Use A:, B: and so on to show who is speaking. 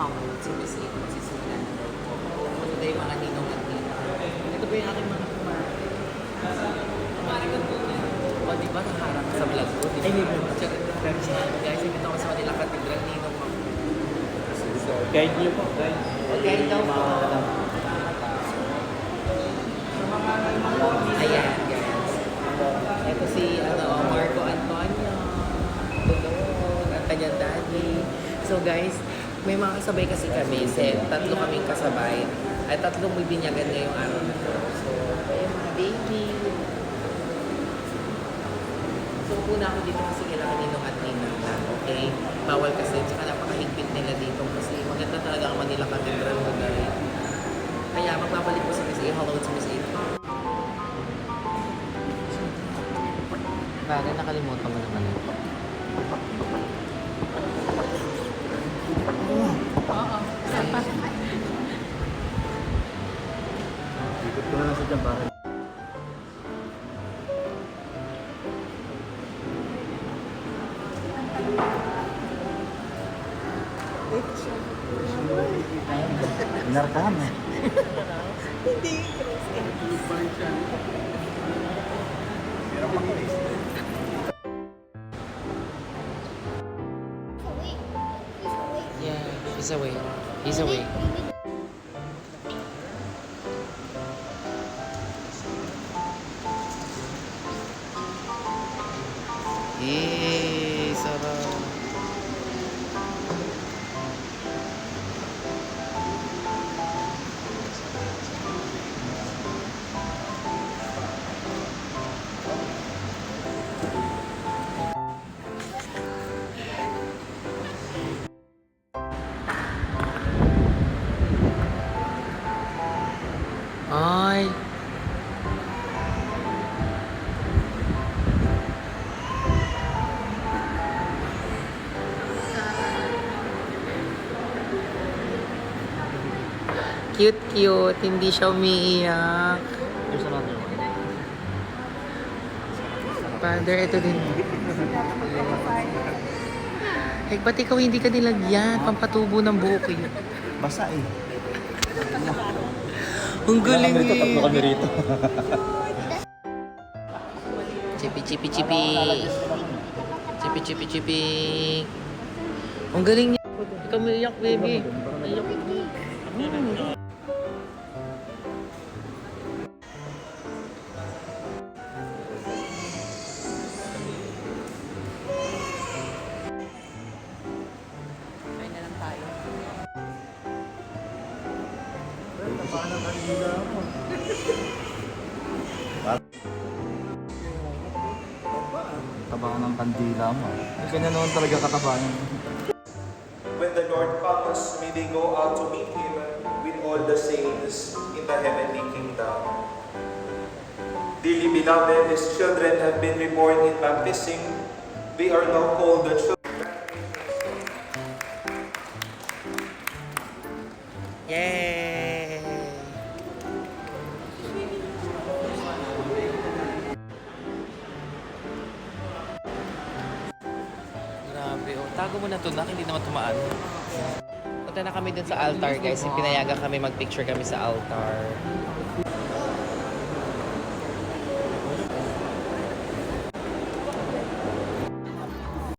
A: Howard, si Miss A, magsisimulan na daw po. Pumunta yung mga ninong at nina. Ito po yung aking mga kumare. Kumare ko niya. O, di ba nakaharap sa vlog ko? Ay, hindi mo. Guys, ibig ako sa Manila Cathedral, ninong mo.
B: Guide niyo po, guide.
A: Okay, daw po. Ayan, guys. Ito si ano, Marco Antonio. Tulong. Ang kanyang. So guys, may mga kasabay kasi kami. Set, tatlo kaming kasabay. Ay tatlong may binyagan ngayong araw na to. So, ayun baby. So, una ako dito kasi kailangan ninong at ninang okay? Bawal kasi, tsaka napakahigpit nila dito kasi maganda talaga ang Manila Cathedral mo guys. Kaya magbabalik ko sa Miss A. Hello to Miss A. Bagay, nakalimutan mo naman eh.
B: Ikot ko na lang sa dyan para. Inarkahan eh.
A: Yeah, he's away. He's away. E Cute, cute. Hindi siya umiiyak. Father, ito din. Ay, ba't ikaw hindi ka nilagyan? Pampatubo ng buhok yun.
B: Basa eh.
A: Ang galing
B: rito? Tatlo kami
A: eh.
B: rito.
A: Chipi, chipi, chipi. Chipi, chipi, chipi. Ang galing niya. Ikaw umiiyak, baby. Iyak. Mm.
B: Taba ng kandila mo. Ganyan naman talaga katabayan.
C: When the Lord comes, may they go out to meet Him with all the saints in the heavenly kingdom. Dearly beloved, as children have been reborn in baptism, they are now called the children.
A: Tago mo na to, nak. Hindi naman tumaan. Punta na kami dun sa altar, guys. Pinayagan kami mag-picture kami sa altar.